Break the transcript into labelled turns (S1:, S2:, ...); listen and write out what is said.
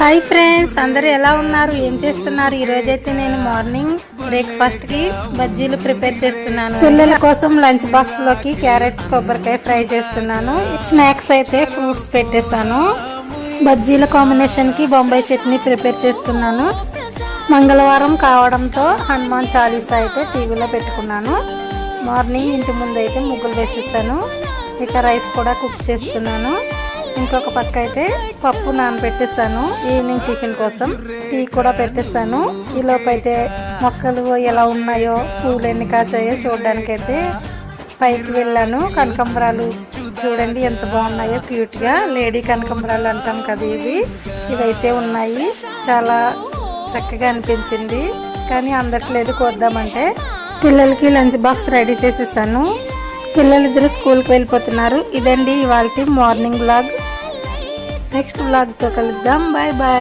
S1: Hi friends అందరూ ఎలా ఉన్నారు? ఏం చేస్తున్నారు? ఈ రోజైతే నేను మార్నింగ్ బ్రేక్ఫాస్ట్కి బజ్జీలు ప్రిపేర్ చేస్తున్నాను. పిల్లల కోసం లంచ్ బాక్స్లోకి క్యారెట్ కొబ్బరికాయ ఫ్రై చేస్తున్నాను. స్నాక్స్ అయితే ఫ్రూట్స్ పెట్టేశాను. బజ్జీల కాంబినేషన్కి బొంబాయి చట్నీ ప్రిపేర్ చేస్తున్నాను. మంగళవారం కావడంతో హనుమాన్ చాలీసా అయితే టీవీలో పెట్టుకున్నాను. మార్నింగ్ ఇంటి ముందు అయితే ముగ్గులు వేసేసాను. ఇక రైస్ కూడా కుక్ చేస్తున్నాను. ఇంకొక పక్క అయితే పప్పు నానబెట్టేసాను ఈవినింగ్ టిఫిన్ కోసం టీ కూడా పెట్టేసాను ఈ లోపైతే మొక్కలు ఎలా ఉన్నాయో పూలు ఎన్ని కాచాయో చూడడానికి అయితే పైకి వెళ్ళాను. కనకంబరాలు చూడండి ఎంత బాగున్నాయో క్యూట్గా లేడీ కనకంబరాలు అంటాం కదా ఇవి. ఇవైతే ఉన్నాయి. చాలా చక్కగా అనిపించింది. కానీ అందట్లేదు కోద్దామంటే. పిల్లలకి లంచ్ బాక్స్ రెడీ చేసేసాను. పిల్లలిద్దరు స్కూల్కి వెళ్ళిపోతున్నారు. ఇదండి ఇవాళ morning blog నెక్స్ట్ బ్లాగ్తో కలుద్దాం బాయ్ బాయ్